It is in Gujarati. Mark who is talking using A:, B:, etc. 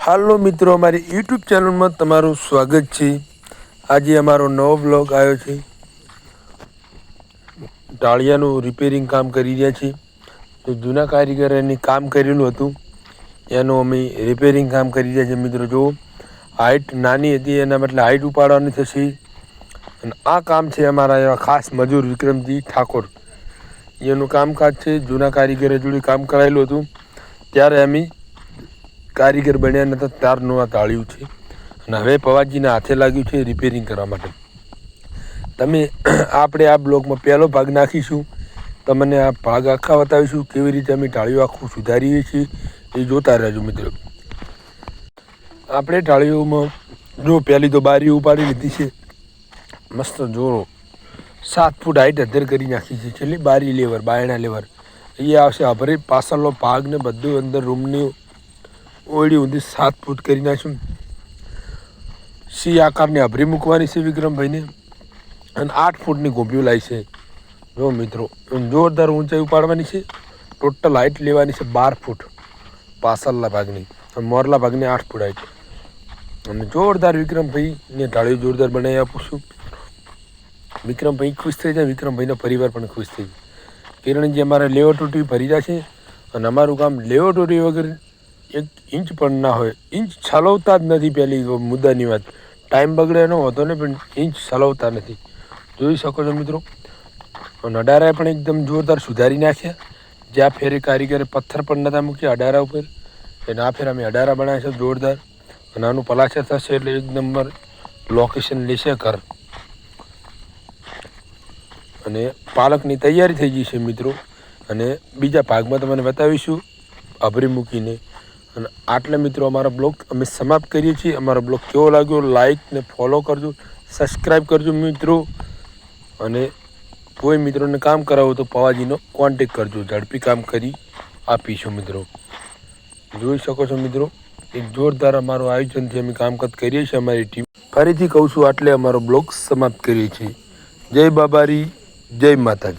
A: હાલો મિત્રો, અમારી યુટ્યુબ ચેનલમાં તમારું સ્વાગત છે. આજે અમારો નવો બ્લોગ આવ્યો છે. ટાળિયાનું રિપેરિંગ કામ કરી રહ્યા છીએ તો જૂના એની કામ કરેલું હતું. એનું અમે રિપેરિંગ કામ કરી રહ્યા છીએ મિત્રો, જુઓ. હાઇટ નાની હતી, એના બદલે હાઇટ ઉપાડવાની થશે. અને આ કામ છે અમારા એવા ખાસ મજૂર વિક્રમજી ઠાકોર. એનું કામકાજ છે, જૂના કારીગરે જોડે કામ કરાયેલું હતું. ત્યારે અમે કારીગર બન્યા નતા ત્યારનું આ તાળ્યું છે. અને હવે પવાજીને હાથે લાગ્યું છે રિપેરિંગ કરવા માટે. તમે આપણે આ બ્લોગમાં પહેલો ભાગ નાખીશું. તમને આ ભાગ આખા બતાવીશું કેવી રીતે અમે ટાળીઓ આખું સુધારીએ છીએ. એ જોતા રહેજો મિત્રો. આપણે ટાળીઓમાં જો પહેલી તો બારી ઉપાડી લીધી છે. મસ્ત જોરો. સાત ફૂટ હાઈટ અધર કરી નાખી છે. છેલ્લી બારી લેવર, બાયણા લેવર. એ આવશે. અભરે પાછળનો ભાગ ને બધું અંદર રૂમની ઓળી ઊંધી સાત ફૂટ કરી નાખ્યું સી આકારની અભરી મૂકવાની છે વિક્રમભાઈને. અને આઠ ફૂટની ગોભીઓ લાવી છે. જો મિત્રો જોરદાર ઊંચાઈ ઉપાડવાની છે. ટોટલ હાઇટ લેવાની છે બાર ફૂટ. પાછળના ભાગની, અને મોરલા ભાગની આઠ ફૂટ હાઇટ અને જોરદાર વિક્રમભાઈને ઢાળીઓ જોરદાર બનાવી આપું છું. વિક્રમભાઈ ખુશ થઈ જાય, વિક્રમભાઈનો પરિવાર પણ ખુશ થઈ જાય. કિરણજી અમારે લેવટોટી ભરી જાય છે. અને અમારું કામ લેવટોટી વગર એક ઇંચ પણ ના હોય. ઇંચ છલવતા જ નથી પહેલી મુદ્દાની વાત. ટાઈમ બગડે એનો હોતો ને પણ ઇંચ છલવતા નથી. જોઈ શકો છો મિત્રો. અડારાએ પણ એકદમ જોરદાર સુધારી નાખ્યા. જ્યાં ફેરે કારીગરે પથ્થર પણ નહોતા મૂક્યા અડારા ઉપર. અને આ ફેર અમે અડારા બનાવ્યા છે, જોરદાર. અને આનું પલાચર થશે એટલે એક નંબર લોકેશન લેશે ઘર. અને પાલકની તૈયારી થઈ ગઈ છે મિત્રો. અને બીજા ભાગમાં તમને બતાવીશું. અભરી મૂકીને અને આટલા મિત્રો અમારા બ્લોગ અમે સમાપ્ત કરીએ છીએ. અમારો બ્લોગ કેવો લાગ્યો લાઈક ને ફોલો કરજો સબસ્ક્રાઈબ કરજો મિત્રો. અને કોઈ મિત્રોને કામ કરાવો તો પવાજીનો કોન્ટેક કરજો. ઝડપી કામ કરી આપીશું મિત્રો. જોઈ શકો છો મિત્રો, એક જોરદાર અમારું આયોજનથી અમે કામકાજ કરીએ છીએ અમારી ટીમ ફરીથી કહું છું, આટલે અમારો બ્લોગ સમાપ્ત કરીએ છીએ. જય બાબારી, જય માતાજી.